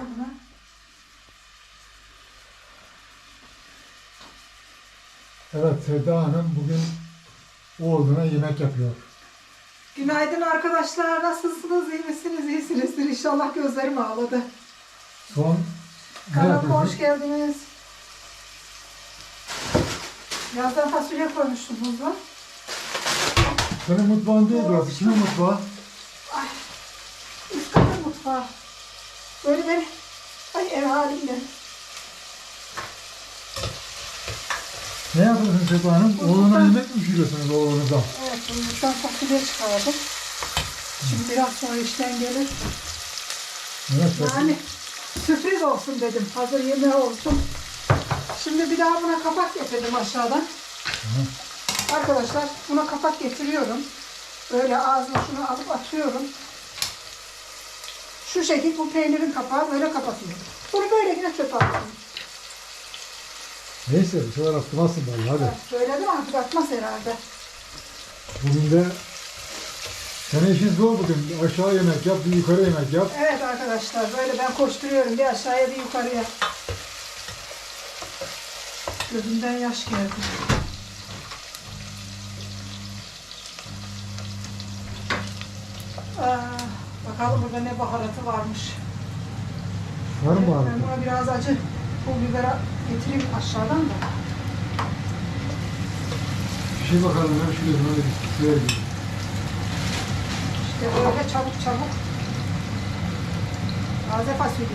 Al bunu. Evet Sevda Hanım bugün oğluna yemek yapıyor. Günaydın arkadaşlar. Nasılsınız? İyi misiniz? İyisinizdir. İnşallah gözlerim ağladı. Son ne Kanalıma hoş geldiniz. Yazdan fasulye koymuştum buzlu. Senin mutfağın değil burası. Kimin mutfağı? Ay, üst katın mutfağı. Böyle beni ev halinde. Ne yapıyorsun Seda Hanım? Oğluna yemek mi pişiriyorsunuz oğlunuza? Evet, buzluktan fasulye çıkardım. Şimdi biraz sonra işten gelir. Evet, Yani sürpriz olsun dedim. Hazır yemeği olsun. Şimdi bir daha buna kapak getirdim aşağıdan. Arkadaşlar buna kapak getiriyorum. Böyle ağzına şunu alıp atıyorum. Şu şekil bu peynirin kapağı böyle kapatıyorum. Bunu böyle yine çöpe atıyorum. Neyse bir şeyler atmazsın bari hadi. Söyledim artık atmaz herhalde. Bugün de senin işin zor bugün. Aşağı yemek yap, bir yukarı yemek yap. Evet arkadaşlar böyle ben koşturuyorum bir aşağıya bir yukarıya. Gözümden yaş geldi. Aa, bakalım burada ne baharatı varmış. Var mı Ben abi? buna biraz acı pul biber getireyim aşağıdan da. Bir şey bakalım şu gözüme de bir gibi. İşte böyle çabuk çabuk. Taze fasulye.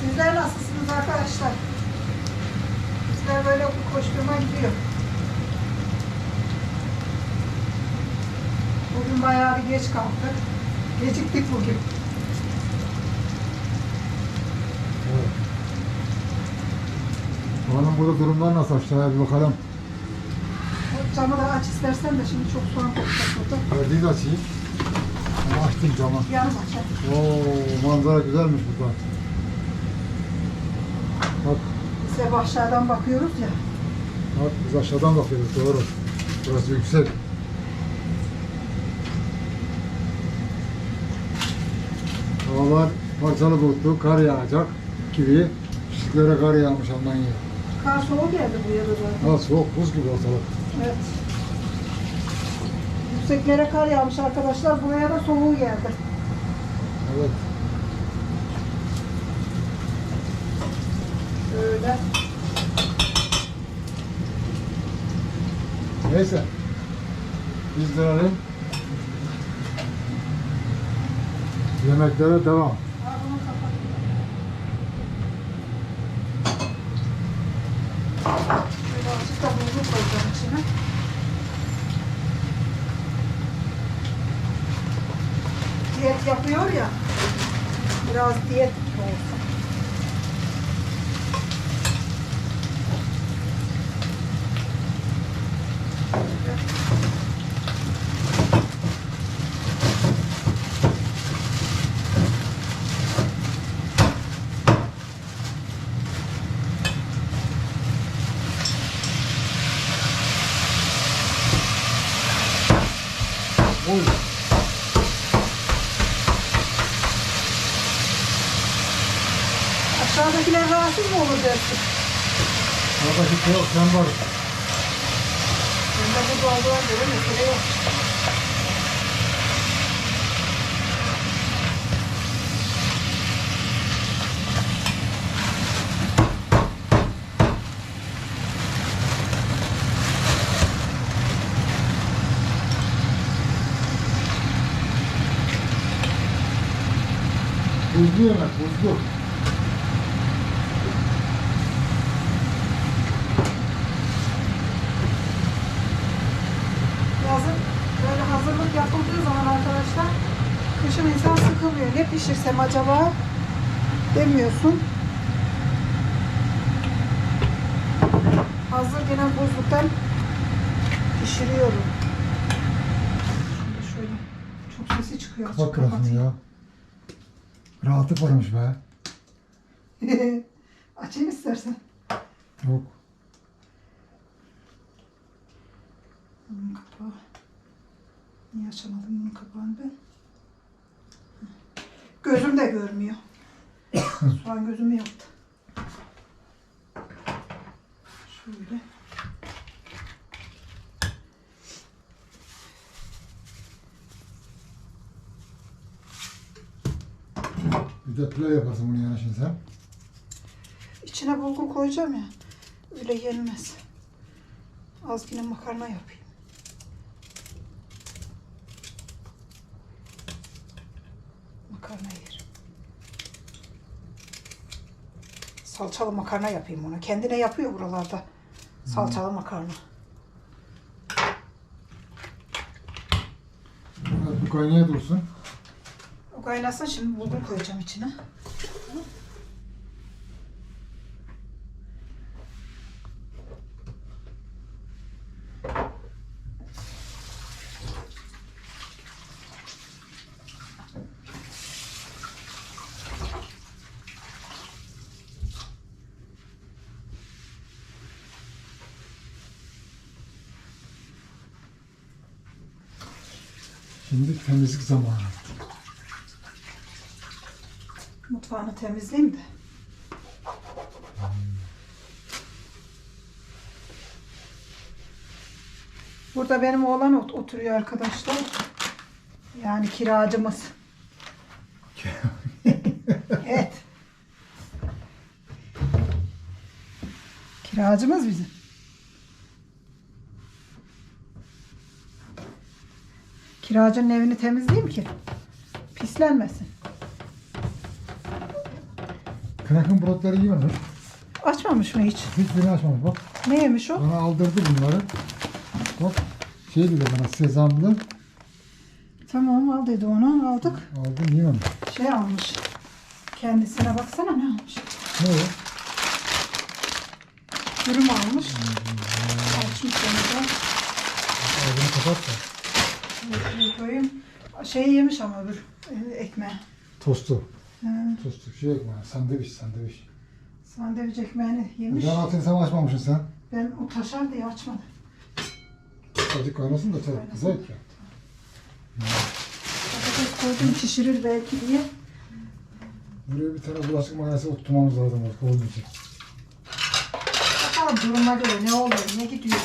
Sizler nasılsınız arkadaşlar? Bizler böyle koşturma gidiyor. Bugün bayağı bir geç kalktık. Geciktik bugün. Evet. Bakalım burada durumlar nasıl aşağıya bir bakalım. Bu camı da aç istersen de şimdi çok soğan kokacak burada. De açayım. Açtım camı. Yarım aç. Oo manzara güzelmiş burada. Bak, Biz hep aşağıdan bakıyoruz ya. bak biz aşağıdan bakıyoruz doğru. Burası yüksek. Havalar parçalı bulutlu, kar yağacak gibi. Çiçeklere kar yağmış Almanya. Kar soğuk geldi bu yere zaten. Ha soğuk, buz gibi ortalık. Evet. Yükseklere kar yağmış arkadaşlar. Buraya da soğuğu geldi. Evet. Öyle. Neyse. Biz dönelim. Yemeklere devam. İçine. Diyet yapıyor ya. Biraz diyet olsun. Dersin? Oradaki şey yok, sen var. Bende bu olduğuna göre mesele yok. Buzlu yemek, buzlu. Ne pişirsem acaba demiyorsun. Hazır gene buzluktan pişiriyorum. Şöyle şöyle çok sesi çıkıyor. Krasını kapatayım. ya. Rahatı varmış be. Açayım istersen. Yok. Bunun kapağı. Niye açamadım bunun kapağını ben? Gözüm de görmüyor. Soğan gözümü yaptı. Şöyle. Bir de pilav yaparsın bunun yanına sen. İçine bulgur koyacağım ya. Öyle yenmez. Az yine makarna yapayım. Salçalı makarna yapayım ona. Kendine yapıyor buralarda. Salçalı makarna. Evet, bu kaynaya dursun. O kaynasın şimdi bulgur koyacağım içine. Şimdi temizlik zamanı. Mutfağını temizleyeyim de. Burada benim oğlan ot- oturuyor arkadaşlar. Yani kiracımız. evet. Kiracımız bizim. Kiracının evini temizleyeyim ki pislenmesin. Kınak'ın brotları iyi mi? Açmamış mı hiç? Hiçbirini açmamış bak. Ne yemiş o? Bana aldırdı bunları. Bak şey dedi bana sezamlı. Tamam al dedi onu aldık. Aldım yemem. Şey almış. Kendisine baksana ne almış. Ne o? Dürüm almış. Açmış onu da. Ağzını kapat da. Şuraya koyayım. Şey yemiş ama öbür e, ekmeği. Tostu. He, Tostu. Şey ekmeği. Sandviç. Sandviç. sandviç ekmeğini yemiş. Neden altını sen açmamışsın sen? Ben o taşar diye açmadım. Azıcık kaynasın da tabii güzel ya. Patates koydum pişirir belki diye. Buraya bir tane bulaşık makinesi oturtmamız lazım artık olmayacak. Bakalım duruma göre ne oluyor, ne gidiyor.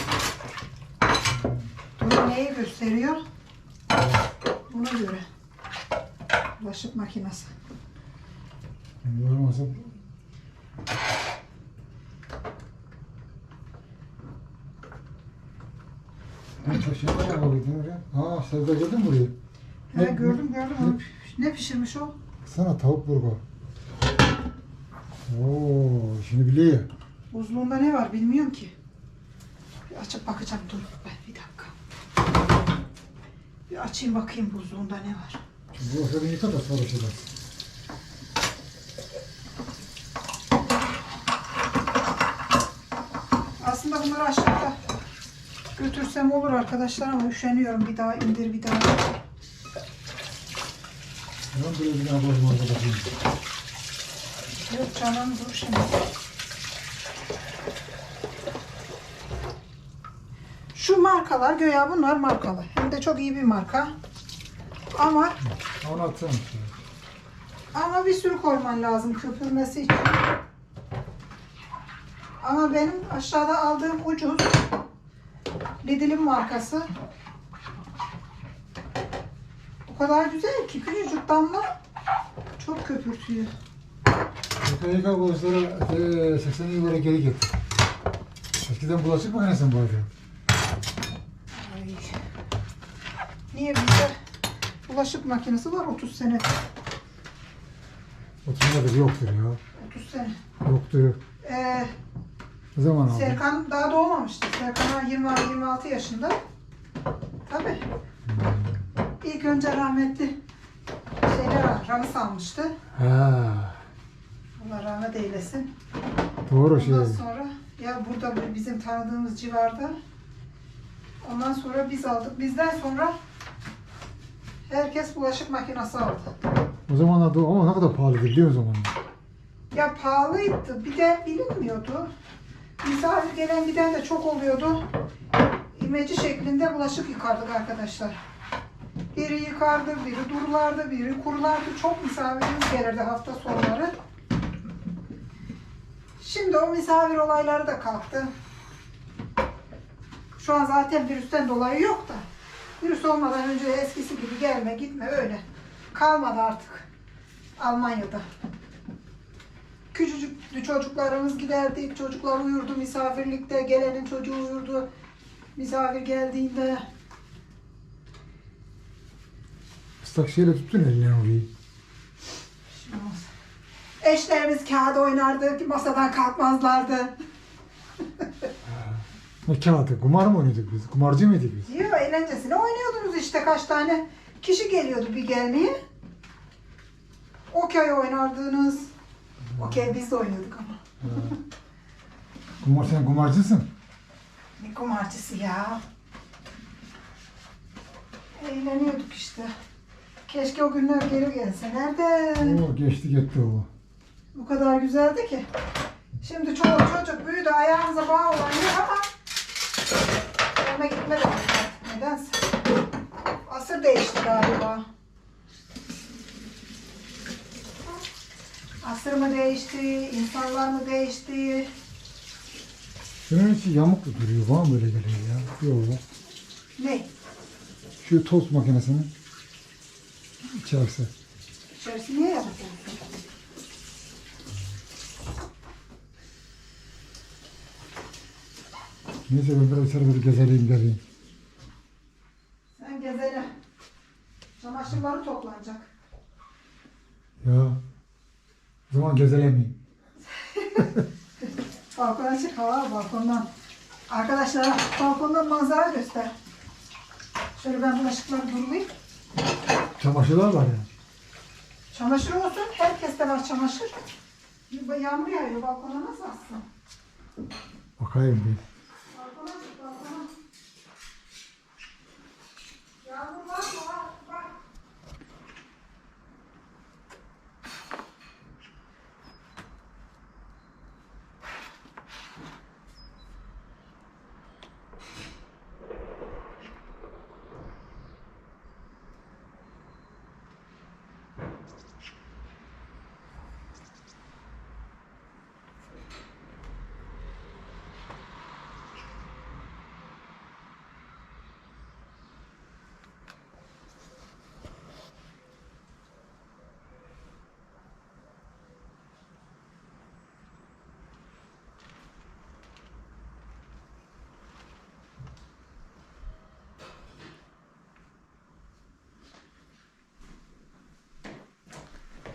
Durum neyi gösteriyor? Buna göre. Bulaşık makinesi. Olmazsa Ne taşıyor ne yapabildim oraya? Aa Sevda gördün mü burayı? He, Ne- gördüm gördüm. Onu Ne pişirmiş o? Sana tavuk burgu. Oo, şimdi biliyor. Buzluğunda ne var bilmiyorum ki. Bir açıp bakacağım dur dakika. Bir açayım bakayım buzluğunda ne var. Bu aşağıdan yıka da sonra şeyler. Aslında bunları aşağıda götürsem olur arkadaşlar ama üşeniyorum bir daha indir bir daha. Ben böyle bir daha bozma bakayım. Yok canım dur şimdi. Şu markalar göya bunlar markalı. Hem de çok iyi bir marka. Ama atsana. Ama bir sürü koyman lazım köpürmesi için. Ama benim aşağıda aldığım ucuz. Lidl'in markası. O kadar güzel ki küçücük damla çok köpürtüyor. Yıka yıka bulaşıkları eee, 80 yıl geri getir. Eskiden bulaşık makinesi mi vardı? Ay. Bizde bulaşık makinesi var 30 sene. 30 yıldır yoktur ya. 30 sene. Yoktur. Ee, Ne zaman aldın? Serkan daha doğmamıştı. Serkan 20-26 yaşında. Tabii. İlk önce rahmetli şeyler Ramis almıştı. Ha, Allah rahmet eylesin. doğru şey. Ondan sonra ya burada bu bizim tanıdığımız civarda. Ondan sonra biz aldık. Bizden sonra herkes bulaşık makinesi aldı. O zamanlar doğru ama ne kadar pahalıydı biliyor o zamanlar? Ya pahalıydı. Bir de bilinmiyordu. Misafir gelen giden de çok oluyordu. İmeci şeklinde bulaşık yıkardık arkadaşlar. Biri yıkardı, biri durulardı, biri kurulardı. Çok misafirimiz gelirdi hafta sonları. Şimdi o misafir olayları da kalktı. Şu an zaten virüsten dolayı yok da. Virüs olmadan önce eskisi gibi gelme gitme öyle. Kalmadı artık. Almanya'da. Küçücük çocuklarımız giderdi. Çocuklar uyurdu misafirlikte. Gelenin çocuğu uyurdu. Misafir geldiğinde. Islak şeyle tuttun eline orayı. Olmaz. Eşlerimiz kağıt oynardı. Masadan kalkmazlardı. Ne kağıdı? Kumar mı oynuyorduk biz? Kumarcı mıydık biz? Diyor eğlencesine oynuyordunuz işte kaç tane kişi geliyordu bir gelmeye. Okey oynardınız. Okey biz de oynuyorduk ama. Kumar sen kumarcısın. Ne kumarcısı ya. Eğleniyorduk işte. Keşke o günler geri gelse. Nerede? Oo geçti gitti o. Bu kadar güzeldi ki. Şimdi çoluk çocuk büyüdü ayağınıza bağlanıyor ama Evime gitmedi artık. Nedense. Asır değişti galiba. Asır mı değişti, insanlar mı değişti? Şunun içi yamuk duruyor. Bana böyle geliyor ya? Yok. Ne? Şu tost makinesinin içerisi. İçerisi niye yapıyor? Neyse ben biraz bir gezeleyim geleyim. Sen gezene. Çamaşırları toplanacak. Ya. O zaman gezelemeyeyim. Balkona çık hava balkondan. Arkadaşlar balkondan manzara göster. Şöyle ben bulaşıkları durulayım. Çamaşırlar var ya. Çamaşır olsun. Herkeste var çamaşır. Yağmur yağıyor. Balkona nasıl assın? Bakayım bir. Balkona çık balkona. Yağmur var mı? Var. Var.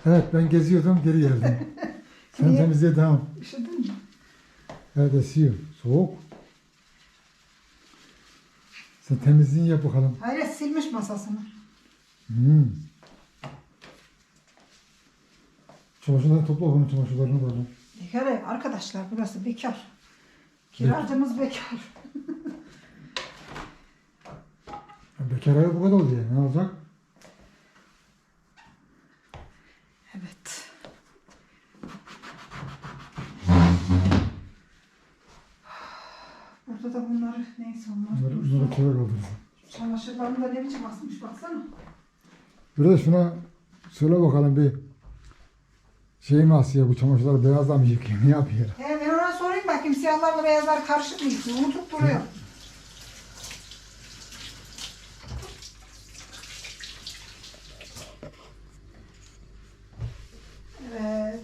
Evet ben geziyordum geri geldim. Sen Niye? temizliğe devam. Üşüdün mü? Evet esiyor. Soğuk. Sen temizliğini yap bakalım. Hayır silmiş masasını. Hmm. Çamaşırları topla onun çamaşırlarını böyle. Bekar ev arkadaşlar burası bekar. Kiracımız bekar. Bekar evi bu kadar oluyor. Ne olacak? Evet. Burada da bunları neyse onlar. Bunları, bunları kola kaldırırsın. Çamaşırlarını da ne biçim asmış baksana. Bir de şuna söyle bakalım bir şey mi asıyor bu çamaşırları beyazla mı yıkıyor? Ne yapıyor? He ben ona sorayım bakayım siyahlarla beyazlar karışık mı yıkıyor? Unutup duruyor. Evet.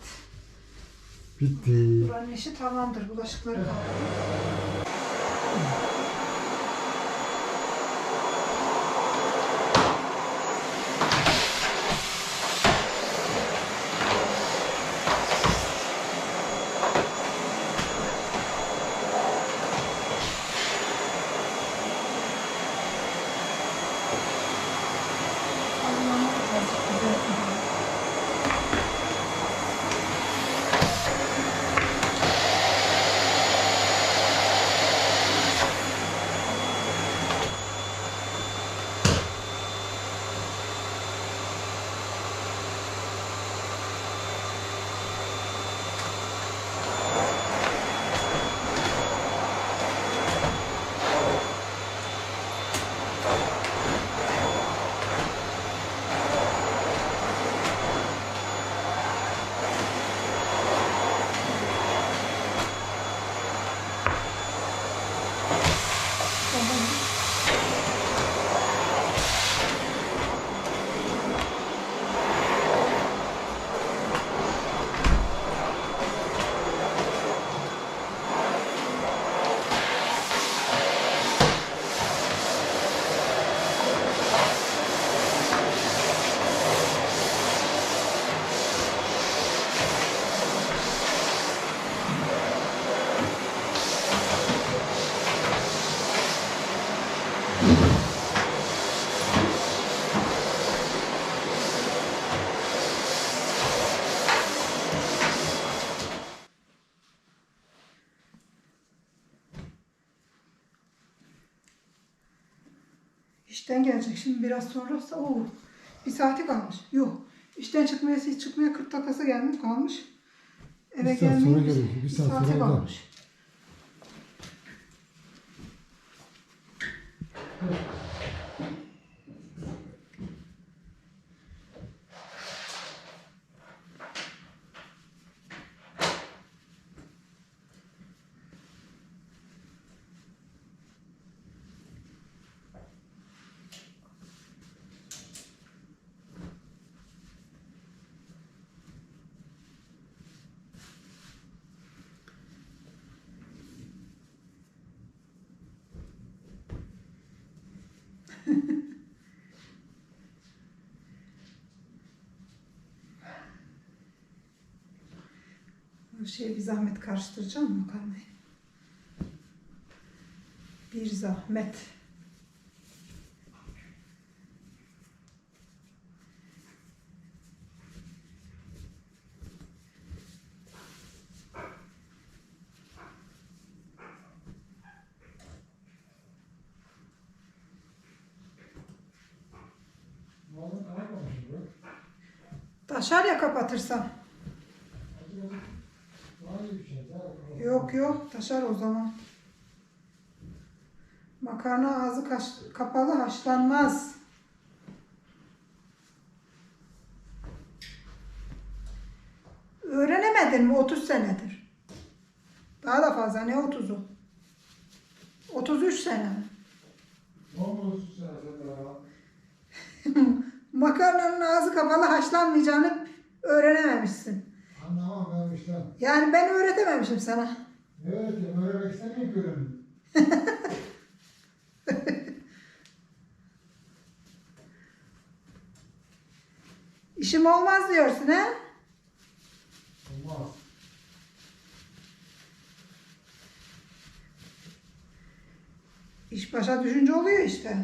Bitti. Buranın işi tamamdır. Bulaşıkları kaldı. Thank you. İşten gelecek şimdi biraz sonra. Oo, bir saati kalmış. Yok. İşten çıkmaya, çıkmaya 40 dakikası gelmiş kalmış. Eve Bir saat sonra gelmeye geliyor, bir saat sonra kalmış. Bu şeyi bir zahmet karıştıracağım makarnayı. Bir zahmet. Vallahi kalmamış bu. Taşar ya. Daha Yok yok taşar o zaman. Makarna ağzı kapalı haşlanmaz. Öğrenemedin mi 30 senedir? Daha da fazla ne 30'u? 33 sene mi? Ne olursun sen sen daha? Makarnanın ağzı kapalı haşlanmayacağını öğrenememişsin. Anlamam ben işte. Yani ben öğretememişim sana. Ne öğreteyim? Öğrenmek istemiyorum ki. İşim olmaz diyorsun he? Olmaz. İş başa düşünce oluyor işte.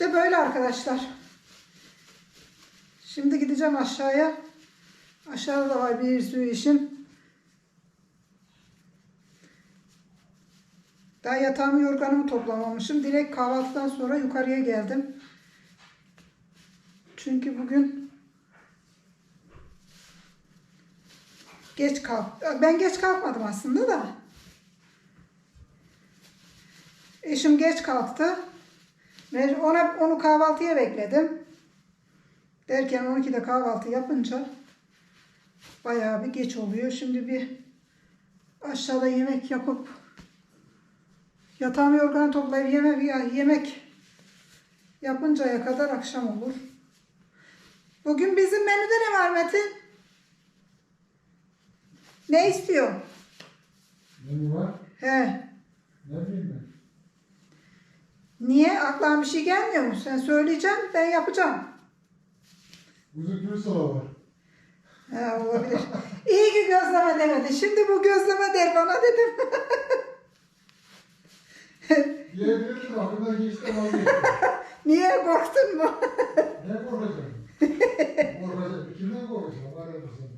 İşte böyle arkadaşlar. Şimdi gideceğim aşağıya. Aşağıda da var bir sürü işim. Daha yatağımı yorganımı toplamamışım. Direkt kahvaltıdan sonra yukarıya geldim. Çünkü bugün geç kalk. Ben geç kalkmadım aslında da. Eşim geç kalktı. Ona onu kahvaltıya bekledim. Derken 12'de kahvaltı yapınca bayağı bir geç oluyor. Şimdi bir aşağıda yemek yapıp yatağımı yorganı toplayıp yemek, yemek yapıncaya kadar akşam olur. Bugün bizim menüde ne var Metin? Ne istiyor? Mi var? He. Ne bileyim ben. Niye? Aklına bir şey gelmiyor mu? Sen söyleyeceksin, ben yapacağım. Kuzu pirzola var. He, olabilir. İyi ki gözleme demedi. Şimdi bu gözleme der bana dedim. Yiyebilirsin aklımdan geçti vazgeçtim. Niye korktun mu? Ne korkacağım? Korkacağım. Kimden korkacağım? Var ya sen.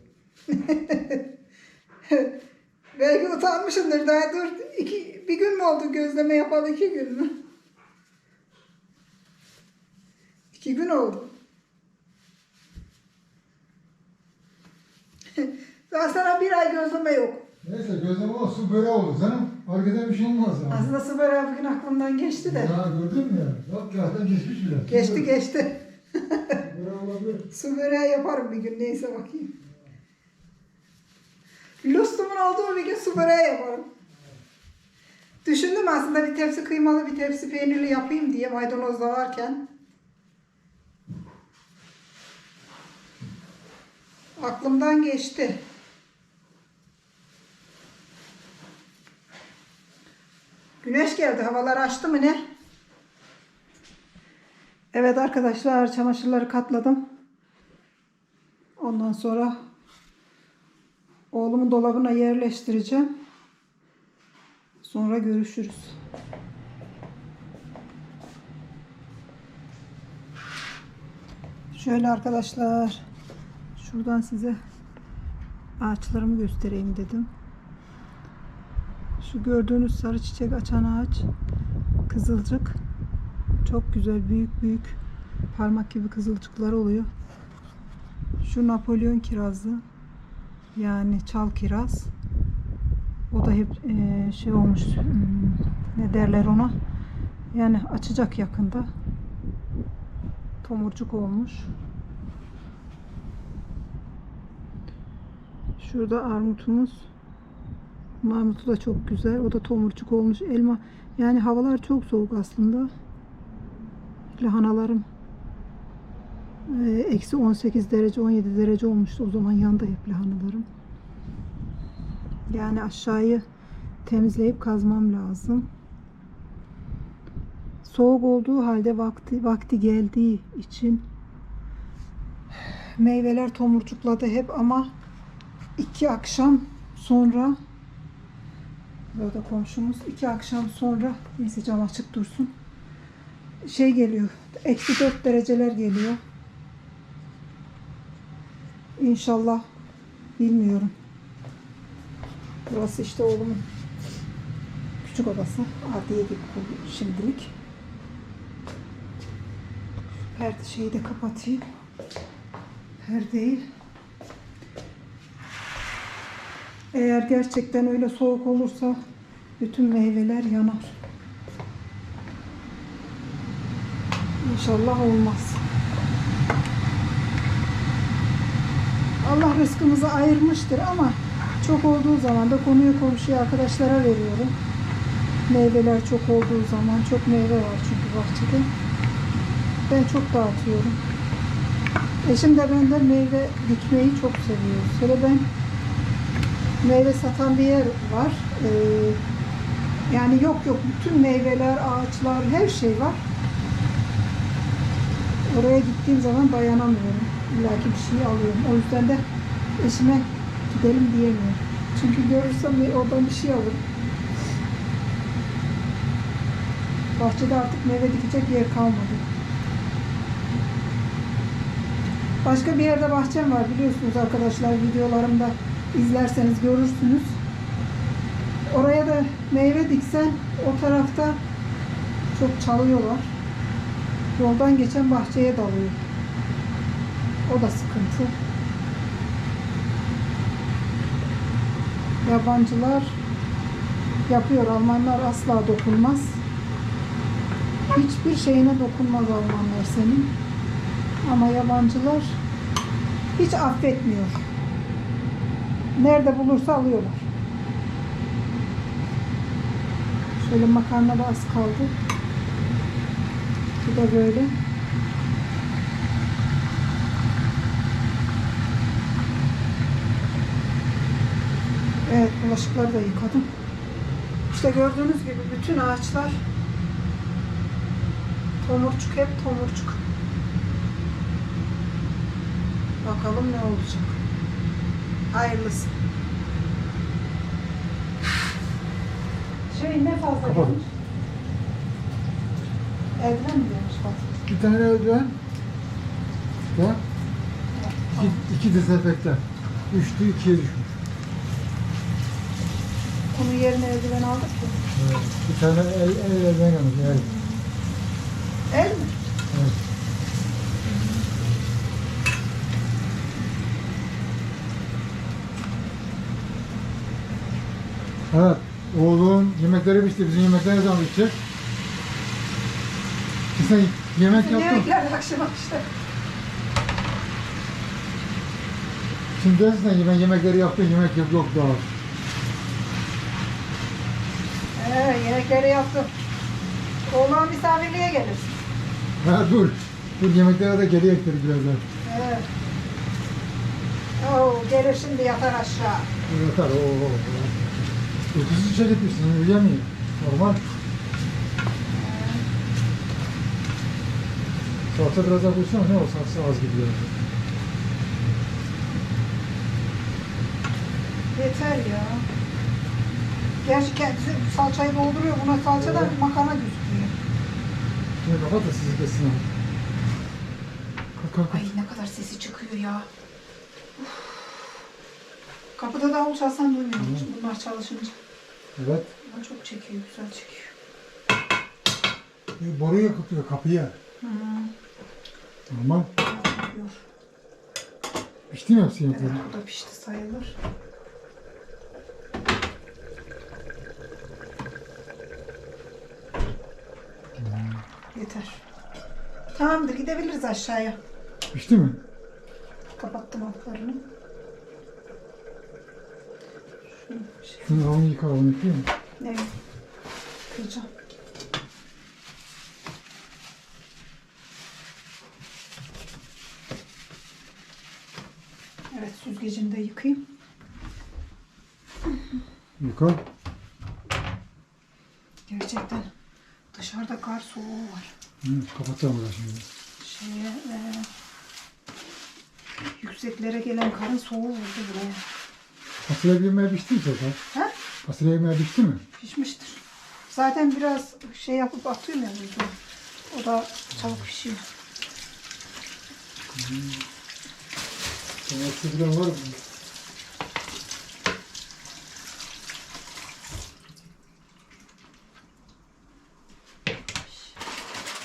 Belki utanmışsındır. Daha dur. iki, bir gün mü oldu gözleme yapalı iki gün mü? İki gün oldu. Daha sana bir ay gözleme yok. Neyse gözleme olsun böyle oldu canım. Fark eden bir şey olmaz yani. Aslında Sıvır bugün aklımdan geçti de. Ya gördün mü ya? Bak zaten geçmiş bile. Geçti geçti. Böyle olabilir. Su böreği yaparım bir gün neyse bakayım. Lustumun olduğu bir gün su böreği yaparım. Düşündüm aslında bir tepsi kıymalı bir tepsi peynirli yapayım diye maydanoz da varken. Aklımdan geçti. Güneş geldi. Havalar açtı mı ne? Evet arkadaşlar çamaşırları katladım. Ondan sonra oğlumun dolabına yerleştireceğim. Sonra görüşürüz. Şöyle arkadaşlar şuradan size ağaçlarımı göstereyim dedim. Şu gördüğünüz sarı çiçek açan ağaç kızılcık. Çok güzel büyük büyük parmak gibi kızılcıklar oluyor. Şu Napolyon kirazı yani çal kiraz. O da hep eee, şey olmuş hmm, ne derler ona yani açacak yakında tomurcuk olmuş. Şurada armutumuz. Armutu da çok güzel. O da tomurcuk olmuş. Elma. Yani havalar çok soğuk aslında. Lahanalarım e, eksi 18 derece 17 derece olmuştu. O zaman yandı hep lahanalarım. Yani aşağıyı temizleyip kazmam lazım. Soğuk olduğu halde vakti vakti geldiği için meyveler tomurcukladı hep ama iki akşam sonra burada komşumuz iki akşam sonra neyse cam açık dursun. Şey geliyor eksi 4 dereceler geliyor. İnşallah bilmiyorum. Burası işte oğlumun küçük odası adiye gibi şimdilik. Perde şeyi de kapatayım. Perdeyi eğer gerçekten öyle soğuk olursa bütün meyveler yanar. İnşallah olmaz. Allah rızkımızı ayırmıştır ama çok olduğu zaman da konuyu komşuya arkadaşlara veriyorum. Meyveler çok olduğu zaman çok meyve var çünkü bahçede. Ben çok dağıtıyorum. Eşim de benden meyve dikmeyi çok seviyor. Şöyle ben meyve satan bir yer var. Ee, yani yok yok bütün meyveler, ağaçlar, her şey var. Oraya gittiğim zaman dayanamıyorum. İlla ki bir şey alıyorum. O yüzden de eşime gidelim diyemiyorum. Çünkü görürsem oradan bir şey alırım. Bahçede artık meyve dikecek yer kalmadı. Başka bir yerde bahçem var biliyorsunuz arkadaşlar videolarımda izlerseniz görürsünüz. Oraya da meyve diksen o tarafta çok çalıyorlar. Yoldan geçen bahçeye dalıyor. O da sıkıntı. Yabancılar yapıyor. Almanlar asla dokunmaz. Hiçbir şeyine dokunmaz Almanlar senin. Ama yabancılar hiç affetmiyor. Nerede bulursa alıyorlar. Şöyle makarna da az kaldı. Bu da böyle. Evet bulaşıkları da yıkadım. İşte gördüğünüz gibi bütün ağaçlar tomurcuk hep tomurcuk. Bakalım ne olacak. Hayırlısı. Şey ne fazla Kapat. gelmiş? Eldiven mi gelmiş fazla? Bir tane eldiven. Ve iki, iki dezenfektan. Üçtü ikiye düşmüş. Onun yerine eldiven aldık ki. Evet. Bir tane el, el eldiven gelmiş. El. El mi? Evet. Evet. Oğlum yemekleri bitti. Bizim yemekler ne zaman bitecek? Sen yemek yaptın. Yemekler akşama işte. Şimdi dersin ki ben yemekleri yaptım. Yemek yok, yok daha. Ee, yemekleri yaptım. Oğlan misafirliğe gelirsin. Ha dur. Dur yemeklere de geri ekledik birazdan. Evet. Oo, gelir şimdi yatar aşağı. Yeter. Oo. Uykusuz içe gitmişsin. Uyuyamıyor. Normal. Salça biraz daha koysana ne o salça az geldi. Yeter ya. Gerçi kendisi salçayı dolduruyor. Buna salça da makarna gözüküyor. Şimdi kapat da sizi. Kapat. kalk. Ay ne kadar sesi çıkıyor ya. Uf. Kapıda davul çalsan duymuyorum bunlar çalışınca. Evet. Ama çok çekiyor, güzel çekiyor. E, boruya kapıyor kapıya. Hı, yapıyor. Pişti mi hepsi Evet, yapıyor? bu da pişti sayılır. Yeter. Tamamdır gidebiliriz aşağıya. Pişti mi? Kapattım altlarını. Şunu şey, Şunu havunu yıka havunu yıkıyor mu? ne? Kıracağım. Evet süzgecini de yıkayayım. Yıka. Gerçekten dışarıda kar soğuğu var. Hı, kapatacağım burada şimdi. Şeye, e, yükseklere gelen karın soğuğu vurdu buraya. Fasulye yemeği pişti mi Serkan? Ha? Fasulye yemeği pişti mi? Pişmiştir. Zaten biraz şey yapıp atıyorum ya buzluğa. O da çabuk pişiyor. Domatesi falan var mı?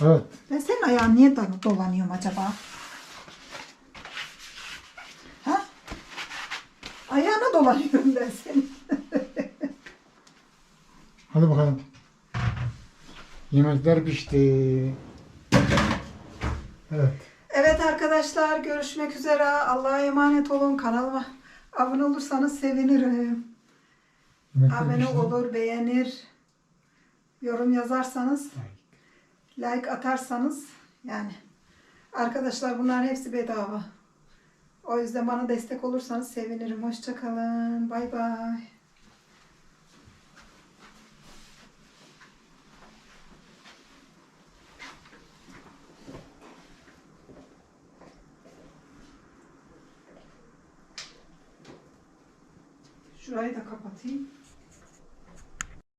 Evet. Ben senin ayağın niye do- dolanıyorum acaba? Ayağına dolanıyorum ben senin. Hadi bakalım. Yemekler pişti. Evet. Evet arkadaşlar görüşmek üzere. Allah'a emanet olun. Kanalıma abone olursanız sevinirim. Yemekler Abone pişti. olur, beğenir, yorum yazarsanız, like atarsanız yani arkadaşlar bunların hepsi bedava. O yüzden bana destek olursanız sevinirim. Hoşçakalın. Bay bay. Şurayı da kapatayım.